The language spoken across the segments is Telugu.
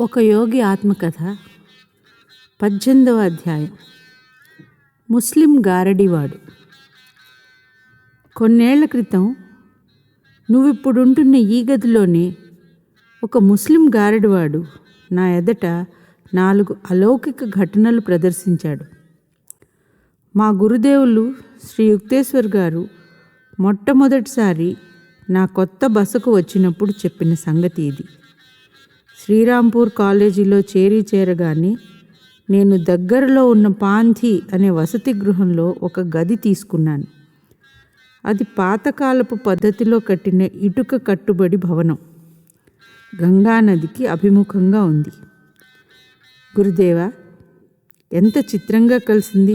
ఒక యోగి ఆత్మకథ పద్దెనిమిదవ అధ్యాయం. ముస్లిం గారడివాడు. కొన్నేళ్ళ క్రితం నువ్విప్పుడుంటున్న ఈ గదిలోనే ఒక ముస్లిం గారడివాడు నా ఎదట నాలుగు అలౌకిక ఘటనలు ప్రదర్శించాడు. మా గురుదేవులు శ్రీ యుక్తేశ్వర్ గారు మొట్టమొదటిసారి నా కొత్త బసకు వచ్చినప్పుడు చెప్పిన సంగతి ఇది. శ్రీరాంపూర్ కాలేజీలో చేరి చేరగానే నేను దగ్గరలో ఉన్న పాంథీ అనే వసతి గృహంలో ఒక గది తీసుకున్నాను. అది పాతకాలపు పద్ధతిలో కట్టిన ఇటుక కట్టుబడి భవనం. గంగానదికి అభిముఖంగా ఉంది. గురుదేవా ఎంత చిత్రంగా కలిసింది.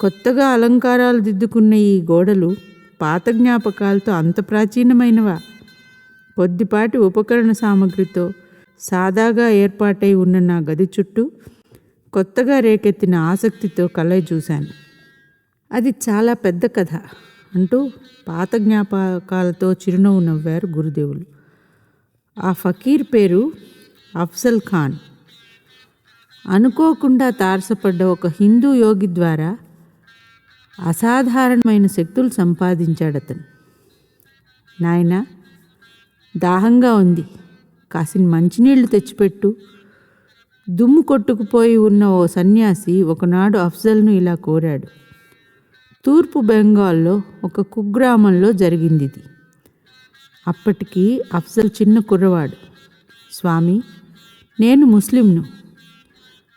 కొత్తగా అలంకారాలు దిద్దుకున్న ఈ గోడలు పాత జ్ఞాపకాలతో అంత ప్రాచీనమైనవా? కొద్దిపాటి ఉపకరణ సామగ్రితో సాదాగా ఏర్పాటై ఉన్న నా గది చుట్టూ కొత్తగా రేకెత్తిన ఆసక్తితో కలయి చూశాను. అది చాలా పెద్ద కథ అంటూ పాత జ్ఞాపకాలతో చిరునవ్వు నవ్వారు గురుదేవులు. ఆ ఫకీర్ పేరు అఫ్జల్ ఖాన్. అనుకోకుండా తారసపడ్డ ఒక హిందూ యోగి ద్వారా అసాధారణమైన శక్తులు సంపాదించాడు అతను నాయనా దాహంగా ఉంది. కాసిన మంచినీళ్ళు తెచ్చిపెట్టు. దుమ్ము కొట్టుకుపోయి ఉన్న ఓ సన్యాసి ఒకనాడు అఫ్జల్ను ఇలా కోరాడు. తూర్పు బెంగాల్లో ఒక కుగ్రామంలో జరిగింది ఇది అప్పటికి అఫ్జల్ చిన్న కుర్రవాడు. స్వామి నేను ముస్లింను.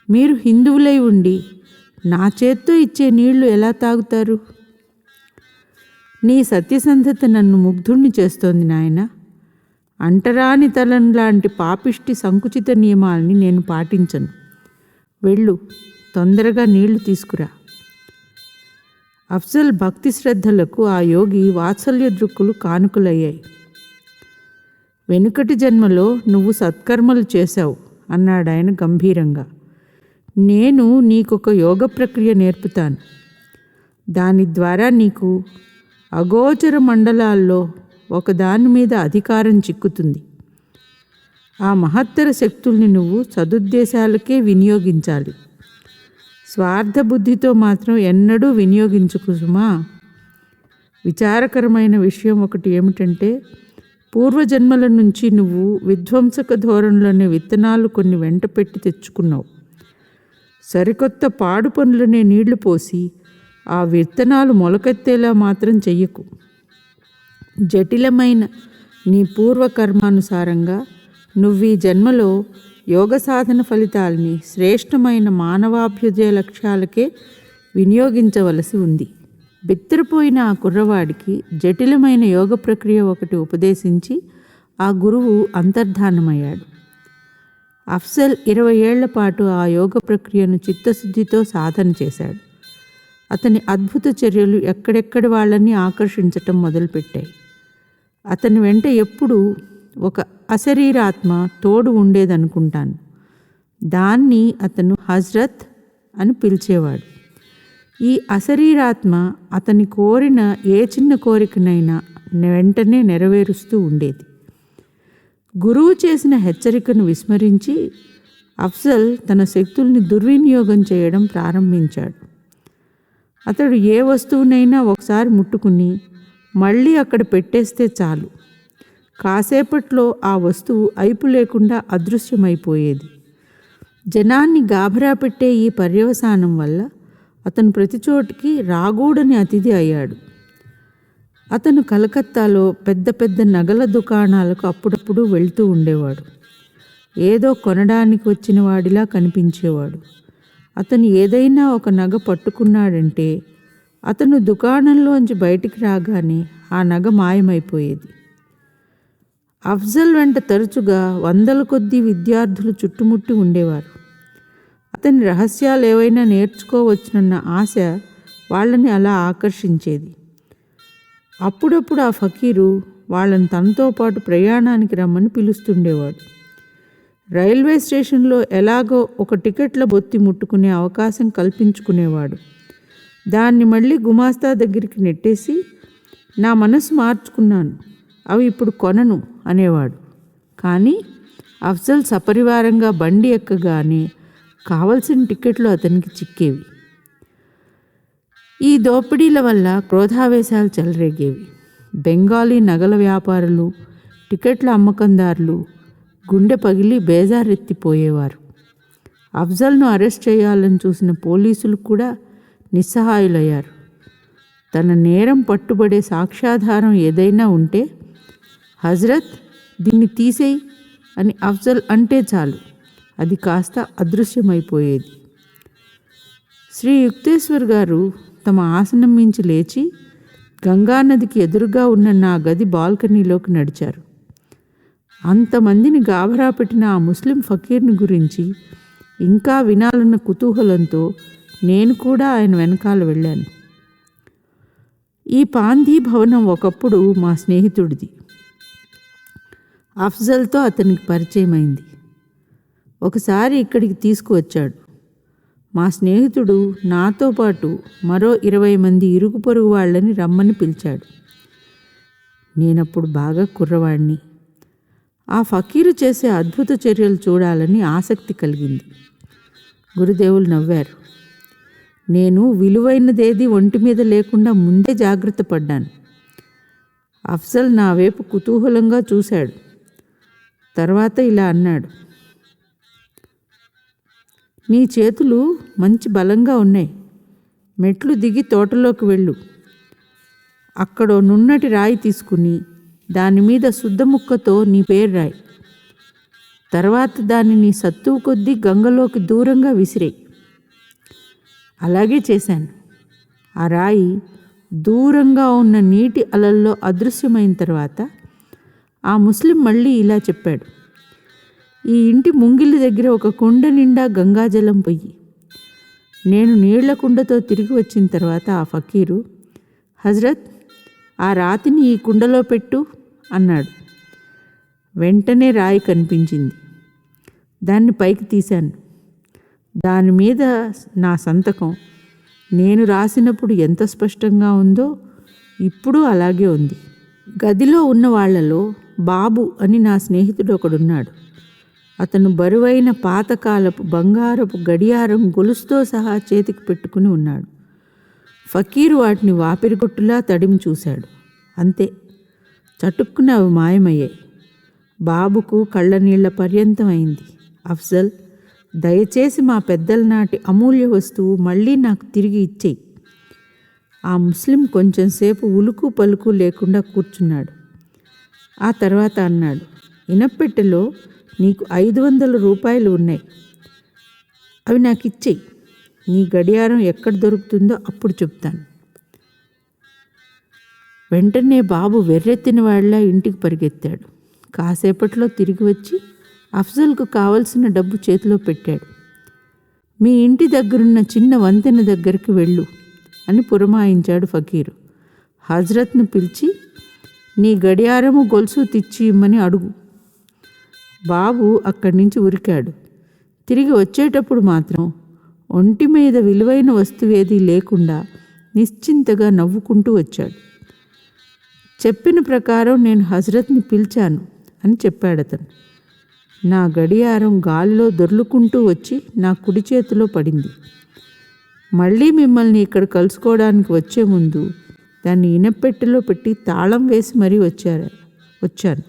మీరు హిందువులై ఉండి నా చేత్తో ఇచ్చే నీళ్ళు ఎలా తాగుతారు? నీ సత్యసంధత నన్ను ముగ్ధుణ్ణి చేస్తోంది నాయనా. అంటరాని తలం లాంటి పాపిష్టి సంకుచిత నియమాల్ని నేను పాటించను. వెళ్ళు తొందరగా నీళ్ళు తీసుకురా. అఫ్జల్ భక్తి శ్రద్ధలకు ఆ యోగి వాత్సల్య దృక్కులు కానుకలయ్యాయి. వెనుకటి జన్మలో నువ్వు సత్కర్మలు చేశావు అన్నాడాయన గంభీరంగా. నేను నీకొక యోగ ప్రక్రియ నేర్పుతాను. దాని ద్వారా నీకు అగోచర మండలాల్లో ఒకదాని మీద అధికారం చిక్కుతుంది. ఆ మహత్తర శక్తుల్ని నువ్వు సదుద్దేశాలకే వినియోగించాలి. స్వార్థ బుద్ధితో మాత్రం ఎన్నడూ వినియోగించుకు సుమా. విచారకరమైన విషయం ఒకటి ఏమిటంటే పూర్వజన్మల నుంచి నువ్వు విధ్వంసక ధోరణిలోని విత్తనాలు కొన్ని వెంట పెట్టి తెచ్చుకున్నావు. సరికొత్త పాడు పనులనే నీళ్ళు పోసి ఆ విత్తనాలు మొలకెత్తేలా మాత్రం చెయ్యకు. జటిలమైన నీ పూర్వకర్మానుసారంగా నువ్వు ఈ జన్మలో యోగ సాధన ఫలితాల్ని శ్రేష్టమైన మానవాభ్యుదయ లక్ష్యాలకే వినియోగించవలసి ఉంది. బిత్తరపోయిన ఆ కుర్రవాడికి జటిలమైన యోగ ప్రక్రియ ఒకటి ఉపదేశించి ఆ గురువు అంతర్ధానమయ్యాడు. అఫ్సల్ ఇరవై ఏళ్ళ పాటు ఆ యోగ ప్రక్రియను చిత్తశుద్ధితో సాధన చేశాడు. అతని అద్భుత చర్యలు ఎక్కడెక్కడి వాళ్ళని ఆకర్షించటం మొదలుపెట్టాయి. అతని వెంట ఎప్పుడూ ఒక అశరీరాత్మ తోడు ఉండేదనుకుంటాను. దాన్ని అతను హజ్రత్ అని పిలిచేవాడు. ఈ అశరీరాత్మ అతని కోరిన ఏ చిన్న కోరికనైనా వెంటనే నెరవేరుస్తూ ఉండేది. గురువు చేసిన హెచ్చరికను విస్మరించి అఫ్జల్ తన శక్తుల్ని దుర్వినియోగం చేయడం ప్రారంభించాడు. అతడు ఏ వస్తువునైనా ఒకసారి ముట్టుకుని మళ్ళీ అక్కడ పెట్టేస్తే చాలు. కాసేపట్లో ఆ వస్తువు అయిపు లేకుండా అదృశ్యమైపోయేది. జనాన్ని గాభరా పెట్టే ఈ పర్యవసానం వల్ల అతను ప్రతి చోటికి రాగూడని అతిథి అయ్యాడు. అతను కలకత్తాలో పెద్ద పెద్ద నగల దుకాణాలకు అప్పుడప్పుడు వెళ్తూ ఉండేవాడు. ఏదో కొనడానికి వచ్చిన వాడిలా కనిపించేవాడు. అతను ఏదైనా ఒక నగ పట్టుకున్నాడంటే అతను దుకాణంలోంచి బయటికి రాగానే ఆ నగ మాయమైపోయేది. అఫ్జల్ వెంట తరచుగా వందల కొద్దీ విద్యార్థులు చుట్టుముట్టి ఉండేవారు. అతని రహస్యాలు ఏవైనా నేర్చుకోవచ్చునన్న ఆశ వాళ్ళని అలా ఆకర్షించేది. అప్పుడప్పుడు ఆ ఫకీరు వాళ్ళని తనతో పాటు ప్రయాణానికి రమ్మని పిలుస్తుండేవాడు. రైల్వే స్టేషన్లో ఎలాగో ఒక టికెట్ల బొత్తి ముట్టుకునే అవకాశం కల్పించుకునేవాడు. దాన్ని మళ్ళీ గుమాస్తా దగ్గరికి నెట్టేసి నా మనసు మార్చుకున్నాను. అవి ఇప్పుడు కొనను అనేవాడు. కానీ అఫ్జల్ సపరివారంగా బండి ఎక్కగానే కావలసిన టికెట్లు అతనికి చిక్కేవి. ఈ దోపిడీల వల్ల క్రోధావేశాలు చెలరేగేవి. బెంగాలీ నగల వ్యాపారులు టికెట్ల అమ్మకందారులు గుండె పగిలి బేజారెత్తిపోయేవారు. అఫ్జల్ను అరెస్ట్ చేయాలని చూసిన పోలీసులు కూడా నిస్సహాయులయ్యారు. తన నేరం పట్టుబడే సాక్ష్యాధారం ఏదైనా ఉంటే హజరత్ దీన్ని తీసేయి అని అఫ్జల్ అంటే చాలు. అది కాస్త అదృశ్యమైపోయేది. శ్రీ యుక్తేశ్వర్ గారు తమ ఆసనం మించి లేచి గంగానదికి ఎదురుగా ఉన్న నా గది బాల్కనీలోకి నడిచారు. అంతమందిని గాభరా పెట్టిన ఆ ముస్లిం ఫకీర్ని గురించి ఇంకా వినాలన్న కుతూహలంతో నేను కూడా ఆయన వెనకాల వెళ్ళాను. ఈ పాంధీ భవనం ఒకప్పుడు మా స్నేహితుడిది. అఫ్జల్తో అతనికి పరిచయమైంది. ఒకసారి ఇక్కడికి తీసుకువచ్చాడు. మా స్నేహితుడు నాతో పాటు మరో ఇరవై మంది ఇరుగు పొరుగు వాళ్ళని రమ్మని పిలిచాడు. నేనప్పుడు బాగా కుర్రవాడిని ఆ ఫకీరు చేసే అద్భుత చర్యలు చూడాలని ఆసక్తి కలిగింది. గురుదేవులు నవ్వారు. నేను విలువైనదేది ఒంటి మీద లేకుండా ముందే జాగ్రత్త పడ్డాను. అఫ్జల్ నా వైపు కుతూహలంగా చూశాడు. తర్వాత ఇలా అన్నాడు. నీ చేతులు మంచి బలంగా ఉన్నాయి. మెట్లు దిగి తోటలోకి వెళ్ళు. అక్కడ నున్నటి రాయి తీసుకుని దాని మీద శుద్ధ ముక్కతో నీ పేరు రాయి. తర్వాత దాన్ని నీ సత్తువు కొద్దీ గంగలోకి దూరంగా విసిరేయి. అలాగే చేశాను. ఆ రాయి దూరంగా ఉన్న నీటి అలల్లో అదృశ్యమైన తర్వాత ఆ ముస్లిం మళ్ళీ ఇలా చెప్పాడు. ఈ ఇంటి ముంగిలి దగ్గర ఒక కుండ నిండా గంగాజలం పొయ్యి. నేను నీళ్ళ కుండతో తిరిగి వచ్చిన తర్వాత ఆ ఫకీరు హజరత్ ఆ రాతిని ఈ కుండలో పెట్టు అన్నాడు. వెంటనే రాయి కనిపించింది. దాన్ని పైకి తీశాను. దాని మీద నా సంతకం. నేను రాసినప్పుడు ఎంత స్పష్టంగా ఉందో ఇప్పుడు అలాగే ఉంది. గదిలో ఉన్న వాళ్ళలో బాబు అని నా స్నేహితుడు ఒకడున్నాడు. అతను బరువైన పాతకాలపు బంగారపు గడియారం గొలుసుతో సహా చేతికి పెట్టుకుని ఉన్నాడు. ఫకీర్ వాటిని వాపిరిగొట్టులా తడిమి చూశాడు. అంతే. చటుక్కున అవి మాయమయ్యాయి. బాబుకు కళ్ళ నీళ్ళ పర్యంతం అయింది అఫ్జల్ దయచేసి మా పెద్దల నాటి అమూల్య వస్తువు మళ్ళీ నాకు తిరిగి ఇచ్చేయి. ఆ ముస్లిం కొంచెంసేపు ఉలుకు పలుకు లేకుండా కూర్చున్నాడు. ఆ తర్వాత అన్నాడు ఇనప్పెట్టెలో నీకు ఐదు వందల రూపాయలు ఉన్నాయి. అవి నాకు ఇచ్చేయి. నీ గడియారం ఎక్కడ దొరుకుతుందో అప్పుడు చెప్తాను. వెంటనే బాబు వెర్రెత్తిన వాళ్ళ ఇంటికి పరిగెత్తాడు. కాసేపట్లో తిరిగి వచ్చి అఫ్జల్కు కావలసిన డబ్బు చేతిలో పెట్టాడు. మీ ఇంటి దగ్గరున్న చిన్న వంతెన దగ్గరికి వెళ్ళు అని పురమాయించాడు ఫకీరు. హజరత్ను పిలిచి నీ గడియారము గొలుసు తెచ్చి ఇమ్మని అడుగు. బాబు అక్కడి నుంచి ఉరికాడు. తిరిగి వచ్చేటప్పుడు మాత్రం ఒంటి మీద విలువైన వస్తువేది లేకుండా నిశ్చింతగా నవ్వుకుంటూ వచ్చాడు. చెప్పిన ప్రకారం నేను హజరత్ని పిలిచాను అని చెప్పాడు అతను నా గడియారం గాలిలో దొర్లుకుంటూ వచ్చి నా కుడి చేతిలో పడింది. మళ్ళీ మిమ్మల్ని ఇక్కడ కలుసుకోవడానికి వచ్చే ముందు దాన్ని ఇనపెట్టెలో పెట్టి తాళం వేసి మరీ వచ్చారు వచ్చాను.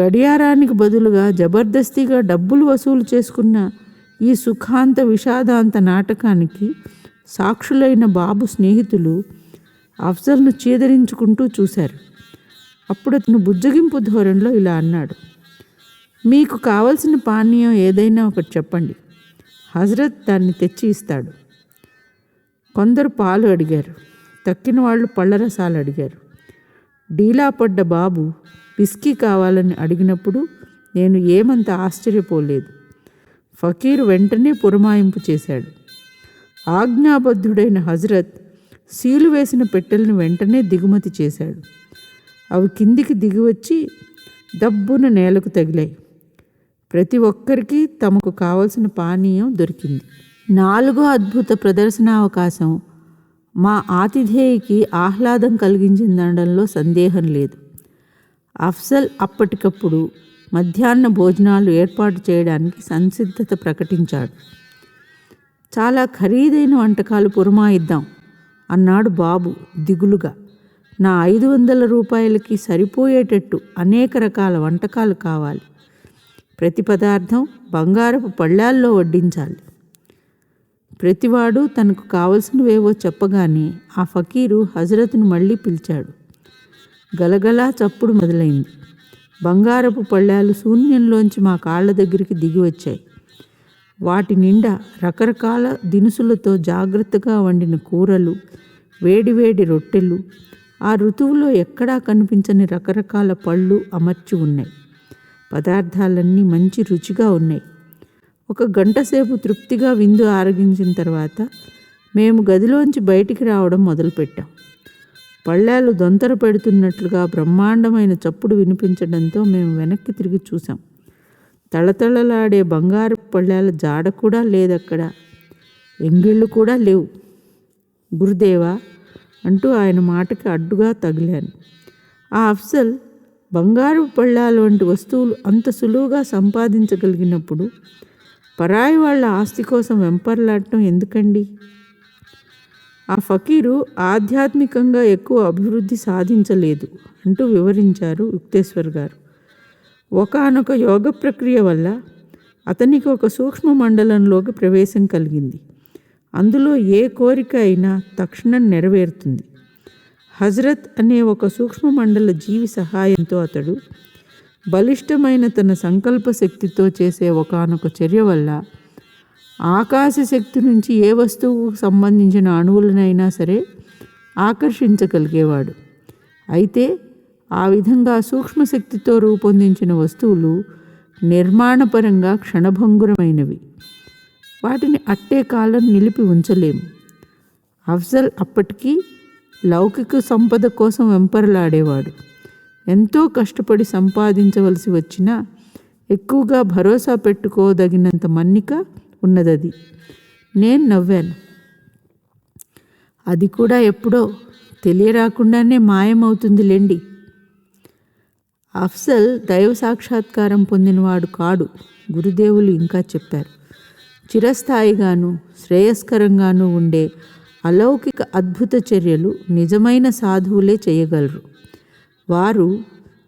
గడియారానికి బదులుగా జబర్దస్తిగా డబ్బులు వసూలు చేసుకున్న ఈ సుఖాంత విషాదాంత నాటకానికి సాక్షులైన బాబు స్నేహితులు అఫ్జల్ను చీదరించుకుంటూ చూశారు. అప్పుడు అతను బుజ్జగింపు ధోరణిలో ఇలా అన్నాడు. మీకు కావలసిన పానీయం ఏదైనా ఒకటి చెప్పండి. హజరత్ దాన్ని తెచ్చి ఇస్తాడు. కొందరు పాలు అడిగారు. తక్కిన వాళ్ళు పళ్ళరసాలు అడిగారు. డీలా పడ్డ బాబు విస్కీ కావాలని అడిగినప్పుడు నేను ఏమంత ఆశ్చర్యపోలేదు. ఫకీర్ వెంటనే పురమాయింపు చేశాడు. ఆజ్ఞాబద్ధుడైన హజరత్ సీలు వేసిన పెట్టెలను వెంటనే దిగుమతి చేశాడు. అవి కిందికి దిగివచ్చి దబ్బున నేలకు తగిలాయి. ప్రతి ఒక్కరికి తమకు కావలసిన పానీయం దొరికింది. నాలుగో అద్భుత ప్రదర్శన అవకాశం మా ఆతిథేయికి ఆహ్లాదం కలిగించిందనడంలో సందేహం లేదు. అఫ్జల్ అప్పటికప్పుడు మధ్యాహ్న భోజనాలు ఏర్పాటు చేయడానికి సంసిద్ధత ప్రకటించాడు. చాలా ఖరీదైన వంటకాలు పురమాయిద్దాం అన్నాడు బాబు దిగులుగా. నా ఐదు వందల రూపాయలకి సరిపోయేటట్టు అనేక రకాల వంటకాలు కావాలి. ప్రతి పదార్థం బంగారపు పళ్ళాల్లో వడ్డించాలి. ప్రతివాడు తనకు కావలసినవేవో చెప్పగానే ఆ ఫకీరు హజరత్ను మళ్ళీ పిలిచాడు. గలగలా చప్పుడు మొదలైంది. బంగారపు పళ్ళాలు శూన్యంలోంచి మా కాళ్ళ దగ్గరికి దిగి వచ్చాయి. వాటి నిండా రకరకాల దినుసులతో జాగ్రత్తగా వండిన కూరలు వేడివేడి రొట్టెలు ఆ ఋతువులో ఎక్కడా కనిపించని రకరకాల పళ్ళు అమర్చి ఉన్నాయి. పదార్థాలన్నీ మంచి రుచిగా ఉన్నాయి. ఒక గంట సేపు తృప్తిగా విందు ఆరగించిన తర్వాత మేము గదిలోంచి బయటికి రావడం మొదలుపెట్టాం. పళ్ళాలు దొంతర పెడుతున్నట్లుగా బ్రహ్మాండమైన చప్పుడు వినిపించడంతో మేము వెనక్కి తిరిగి చూసాం తళతళలాడే బంగారు పళ్ళాల జాడ కూడా లేదక్కడ. ఎంగిళ్ళు కూడా లేవు. గురుదేవా అంటూ ఆయన మాటకి అడ్డుగా తగిలాను. ఆ అఫ్సల్ బంగారు పళ్ళాల వంటి వస్తువులు అంత సులువుగా సంపాదించగలిగినప్పుడు పరాయి వాళ్ళ ఆస్తి కోసం వెంపర్లాడటం ఎందుకండి? ఆ ఫకీరు ఆధ్యాత్మికంగా ఎక్కువ అభివృద్ధి సాధించలేదు అంటూ వివరించారు యుక్తేశ్వర్ గారు. ఒకానొక యోగ ప్రక్రియ వల్ల అతనికి ఒక సూక్ష్మ మండలంలోకి ప్రవేశం కలిగింది. అందులో ఏ కోరిక అయినా తక్షణం నెరవేరుతుంది. హజరత్ అనే ఒక సూక్ష్మ మండల జీవి సహాయంతో అతడు బలిష్టమైన తన సంకల్ప శక్తితో చేసే ఒకానొక చర్య వల్ల ఆకాశ శక్తి నుంచి ఏ వస్తువుకు సంబంధించిన అణువులనైనా సరే ఆకర్షించగలిగేవాడు. అయితే ఆ విధంగా సూక్ష్మశక్తితో రూపొందించిన వస్తువులు నిర్మాణపరంగా క్షణభంగురమైనవి. వాటిని అట్టే కాలం నిలిపి ఉంచలేము. అఫ్జల్ అప్పటికీ లౌకిక సంపద కోసం వెంపరలాడేవాడు. ఎంతో కష్టపడి సంపాదించవలసి వచ్చినా ఎక్కువగా భరోసా పెట్టుకోదగినంత మన్నిక ఉన్నదది. నేను నవ్వాను. అది కూడా ఎప్పుడో తెలియరాకుండానే మాయమవుతుందిలేండి అఫ్జల్ దైవ సాక్షాత్కారం పొందినవాడు కాడు గురుదేవులు ఇంకా చెప్పారు. చిరస్థాయిగాను శ్రేయస్కరంగాను ఉండే అలౌకిక అద్భుత చర్యలు నిజమైన సాధువులే చేయగలరు. వారు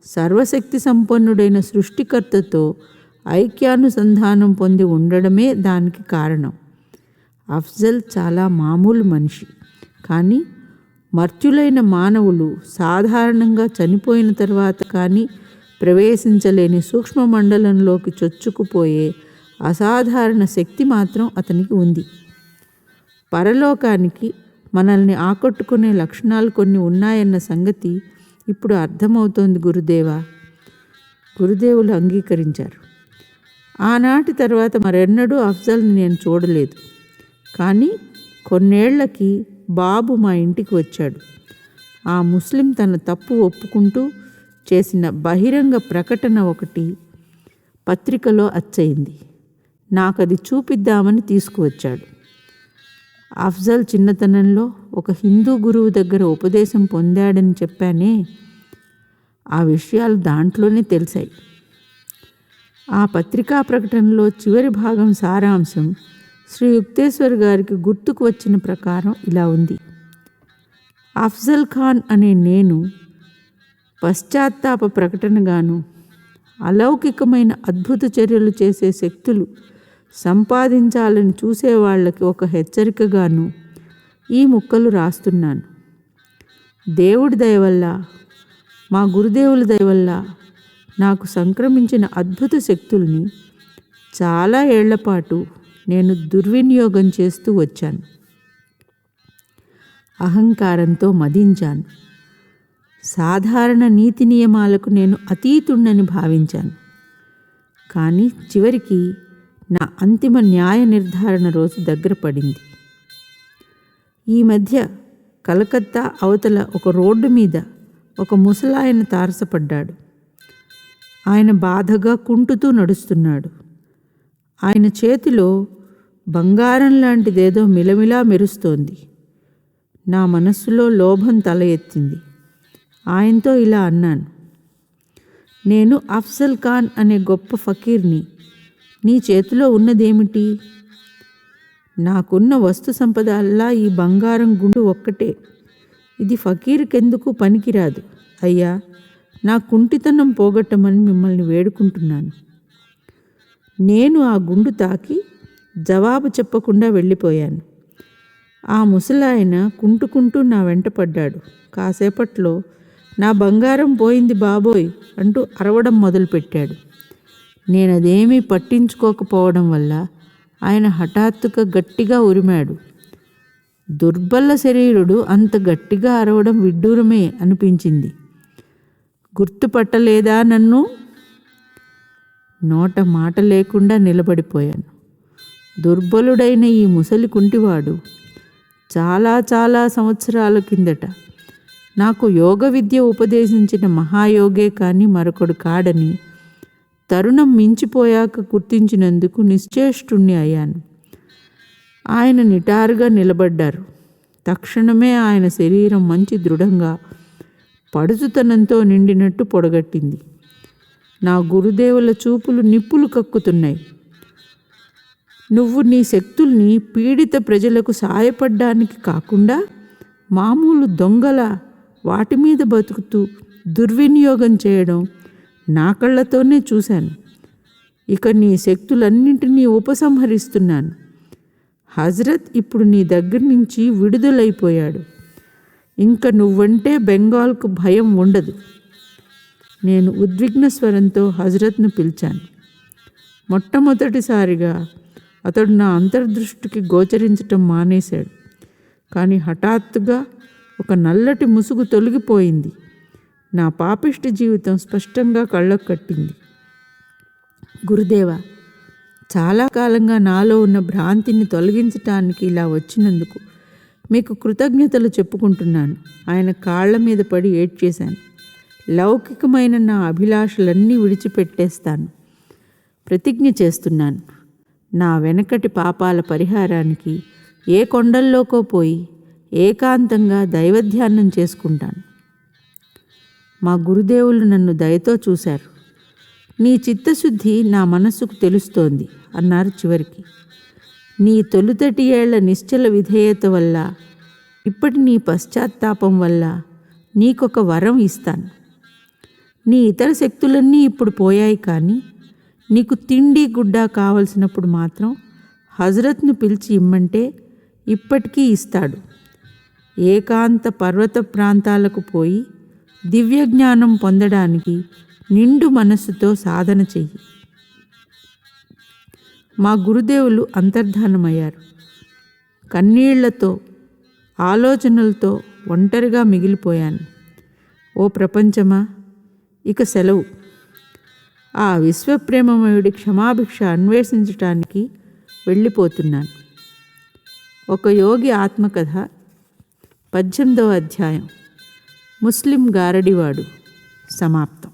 సర్వశక్తి సంపన్నుడైన సృష్టికర్తతో ఐక్యానుసంధానం పొంది ఉండడమే దానికి కారణం. అఫ్జల్ చాలా మామూలు మనిషి. కానీ మర్త్యులైన మానవులు సాధారణంగా చనిపోయిన తర్వాత కానీ ప్రవేశించలేని సూక్ష్మ మండలంలోకి చొచ్చుకుపోయే అసాధారణ శక్తి మాత్రం అతనికి ఉంది. పరలోకానికి మనల్ని ఆకట్టుకునే లక్షణాలు కొన్ని ఉన్నాయన్న సంగతి ఇప్పుడు అర్థమవుతోంది గురుదేవా. గురుదేవులు అంగీకరించారు. ఆనాటి తర్వాత మరెన్నడూ అఫ్జల్ని నేను చూడలేదు. కానీ కొన్నేళ్ళకి బాబు మా ఇంటికి వచ్చాడు. ఆ ముస్లిం తన తప్పు ఒప్పుకుంటూ చేసిన బహిరంగ ప్రకటన ఒకటి పత్రికలో అచ్చయింది. నాకు అది చూపిద్దామని తీసుకువచ్చాడు. అఫ్జల్ చిన్నతనంలో ఒక హిందూ గురువు దగ్గర ఉపదేశం పొందాడని చెప్పానే ఆ విషయాలు దాంట్లోనే తెలిసాయి. ఆ పత్రికా ప్రకటనలో చివరి భాగం సారాంశం శ్రీ యుక్తేశ్వర్ గారికి గుర్తుకు వచ్చిన ప్రకారం ఇలా ఉంది. అఫ్జల్ ఖాన్ అనే నేను పశ్చాత్తాప ప్రకటనగాను అలౌకికమైన అద్భుత చర్యలు చేసే శక్తులు సంపాదించాలని చూసేవాళ్ళకి ఒక హెచ్చరికగాను ఈ ముక్కలు రాస్తున్నాను. దేవుడి దయవల్ల మా గురుదేవుల దయవల్ల నాకు సంక్రమించిన అద్భుత శక్తుల్ని చాలా ఏళ్ళపాటు నేను దుర్వినియోగం చేస్తూ వచ్చాను. అహంకారంతో మదించాను. సాధారణ నీతి నియమాలకు నేను అతీతుండని భావించాను. కానీ చివరికి నా అంతిమ న్యాయ నిర్ధారణ రోజు దగ్గర పడింది. ఈ మధ్య కలకత్తా అవతల ఒక రోడ్డు మీద ఒక ముసలాయన తారసపడ్డాడు. ఆయన బాధగా కుంటుతూ నడుస్తున్నాడు. ఆయన చేతిలో బంగారం లాంటిదేదో మిలమిలా మెరుస్తోంది. నా మనస్సులో లోభం తల ఎత్తింది. ఆయనతో ఇలా అన్నాను. నేను అఫ్జల్ ఖాన్ అనే గొప్ప ఫకీర్ని నీ చేతిలో ఉన్నదేమిటి? నాకున్న వస్తు సంపద అల్లా ఈ బంగారం గుండు ఒక్కటే. ఇది ఫకీర్కెందుకు పనికిరాదు? అయ్యా నా కుంటితనం పోగొట్టమని మిమ్మల్ని వేడుకుంటున్నాను. నేను ఆ గుండు తాకి జవాబు చెప్పకుండా వెళ్ళిపోయాను. ఆ ముసలాయన కుంటుకుంటూ నా వెంట పడ్డాడు. కాసేపట్లో నా బంగారం పోయింది బాబోయ్ అంటూ అరవడం మొదలుపెట్టాడు. నేను అదేమీ పట్టించుకోకపోవడం వల్ల ఆయన హఠాత్తుగా గట్టిగా ఉరిమాడు. దుర్బల శరీరుడు అంత గట్టిగా అరవడం విడ్డూరమే అనిపించింది. గుర్తుపట్టలేదా నన్ను? నోట మాట లేకుండా నిలబడిపోయాను. దుర్బలుడైన ఈ ముసలి కుంటివాడు చాలా చాలా సంవత్సరాల కిందట నాకు యోగ విద్య ఉపదేశించిన మహాయోగే కానీ మరొకడు కాడని తరుణం మించిపోయాక గుర్తించినందుకు నిశ్చేష్టుణ్ణి అయ్యాను. ఆయన నిటారుగా నిలబడ్డారు. తక్షణమే ఆయన శరీరం మంచి దృఢంగా పడుచుతనంతో నిండినట్టు పొడగట్టింది. నా గురుదేవుల చూపులు నిప్పులు కక్కుతున్నాయి. నువ్వు నీ శక్తుల్ని పీడిత ప్రజలకు సాయపడ్డానికి కాకుండా మామూలు దొంగల వాటి మీద బతుకుతూ దుర్వినియోగం చేయడం నా కళ్ళతోనే చూశాను. ఇక నీ శక్తులన్నింటినీ ఉపసంహరిస్తున్నాను. హజరత్ ఇప్పుడు నీ దగ్గర నుంచి విడుదలైపోయాడు. ఇంక నువ్వంటే బెంగాల్కు భయం ఉండదు. నేను ఉద్విగ్న స్వరంతో హజరత్ను పిలిచాను. మొట్టమొదటిసారిగా అతడు నా అంతర్దృష్టికి గోచరించటం మానేశాడు. కానీ హఠాత్తుగా ఒక నల్లటి ముసుగు తొలగిపోయింది. నా పాపిష్టి జీవితం స్పష్టంగా కళ్ళకు కట్టింది. గురుదేవ చాలా కాలంగా నాలో ఉన్న భ్రాంతిని తొలగించటానికి ఇలా వచ్చినందుకు మీకు కృతజ్ఞతలు చెప్పుకుంటున్నాను. ఆయన కాళ్ళ మీద పడి ఏడ్చేశాను. లౌకికమైన నా అభిలాషలన్నీ విడిచిపెట్టేస్తాను. ప్రతిజ్ఞ చేస్తున్నాను. నా వెనకటి పాపాల పరిహారానికి ఏ కొండల్లోకో పోయి ఏకాంతంగా దైవధ్యానం చేసుకుంటాను. మా గురుదేవులు నన్ను దయతో చూశారు. నీ చిత్తశుద్ధి నా మనస్సుకు తెలుస్తోంది అన్నారు చివరికి. నీ తొలుతటి ఏళ్ళ నిశ్చల విధేయత వల్ల ఇప్పటి నీ పశ్చాత్తాపం వల్ల నీకొక వరం ఇస్తాను. నీ ఇతర శక్తులన్నీ ఇప్పుడు పోయాయి కానీ నీకు తిండి గుడ్డ కావలసినప్పుడు మాత్రం హజరత్ను పిలిచి ఇమ్మంటే ఇప్పటికీ ఇస్తాడు. ఏకాంత పర్వత ప్రాంతాలకు పోయి దివ్యజ్ఞానం పొందడానికి నిండు మనస్సుతో సాధన చెయ్యి. మా గురుదేవులు అంతర్ధానమయ్యారు. కన్నీళ్ళతో ఆలోచనలతో ఒంటరిగా మిగిలిపోయాను. ఓ ప్రపంచమా? ఇక సెలవు. ఆ విశ్వప్రేమమయుడి క్షమాభిక్ష అన్వేషించటానికి వెళ్ళిపోతున్నాను. ఒక యోగి ఆత్మకథ పద్దెనిమిదవ అధ్యాయం. ముస్లిం గారడివాడు. సమాప్తం.